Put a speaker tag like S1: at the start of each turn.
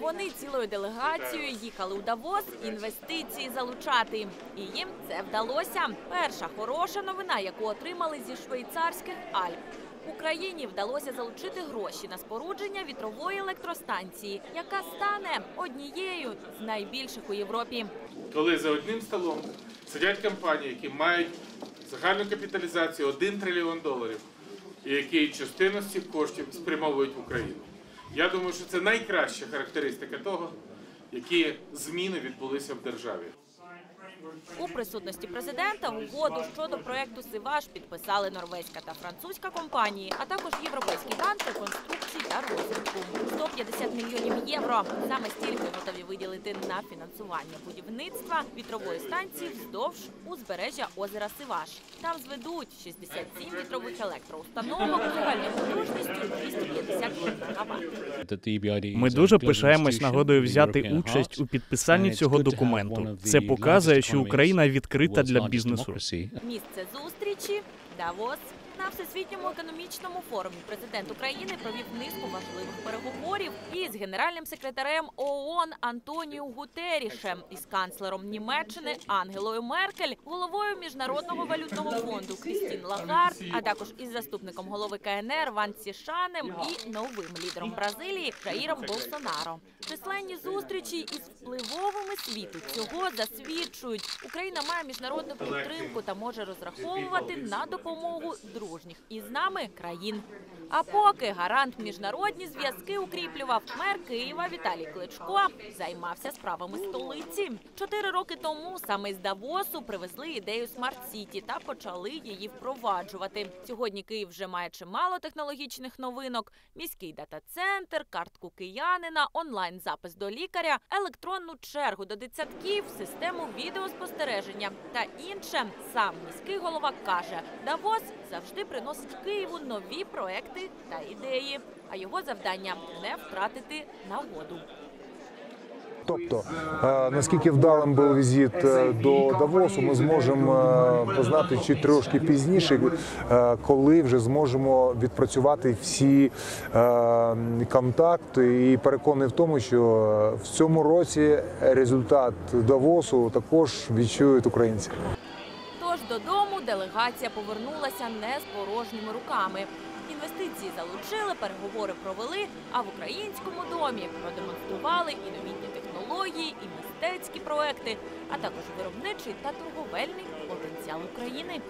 S1: Вони цілою делегацією їхали у Давос інвестиції залучати. І їм це вдалося. Перша хороша новина, яку отримали зі швейцарських Альп. Україні вдалося залучити гроші на спорудження вітрової електростанції, яка стане однією з найбільших у Європі.
S2: Коли за одним столом сидять компанії, які мають загальну капіталізацію 1 трильйон доларів, які частину з цих коштів спрямовують в Україну. Я думаю, що це найкраща характеристика того, які зміни відбулися в державі.
S1: У присутності президента угоду щодо проекту Сиваш підписали норвезька та французька компанії, а також Європейський банк реконструкції та розвитку. 150 мільйонів євро. Саме стільки готові виділити на фінансування будівництва вітрової станції вздовж узбережжя озера Сиваш. Там зведуть 67 вітрових електроустановок загальною потужністю 250 МВт.
S3: Ми дуже пишаємось нагодою взяти участь у підписанні цього документу. Це показує, що Україна відкрита для бізнесу.
S1: Місце зустрічі Давос. На всесвітньому економічному форумі президент України провів низку важливих переговорів із генеральним секретарем ООН Антоніо Гутерішем, із канцлером Німеччини Ангелою Меркель, головою міжнародного валютного фонду Крістін Лагард, а також із заступником голови КНР Ван Цішанем і новим лідером Бразилії Жаїром Болсонаро. Численні зустрічі із впливовими світу цього засвідчують. Україна має міжнародну підтримку та може розраховувати на допомогу дружніх із нами країн. А поки гарант міжнародні зв'язки укріплював мер Києва Віталій Кличко, займався справами столиці. Чотири роки тому саме з Давосу привезли ідею Смарт Сіті та почали її впроваджувати. Сьогодні Київ вже має чимало технологічних новинок: міський дата-центр, картку киянина, онлайн запис до лікаря, електронну чергу до дитсадків, систему відеоспостереження та інше. Сам міський голова каже, Давос завжди приносить Києву нові проекти та ідеї. А його завдання не втратити нагоду.
S4: Тобто, е, наскільки вдалим був візит е, до Давосу, ми зможемо е, познати чи трошки пізніше, коли вже зможемо відпрацювати всі контакти. І переконаний в тому, що в цьому році результат Давосу також відчують українці.
S1: Додому делегація повернулася не з порожніми руками. Інвестиції залучили, переговори провели. А в українському домі продемонстрували і новітні технології, і мистецькі проекти, а також виробничий та торговельний потенціал України.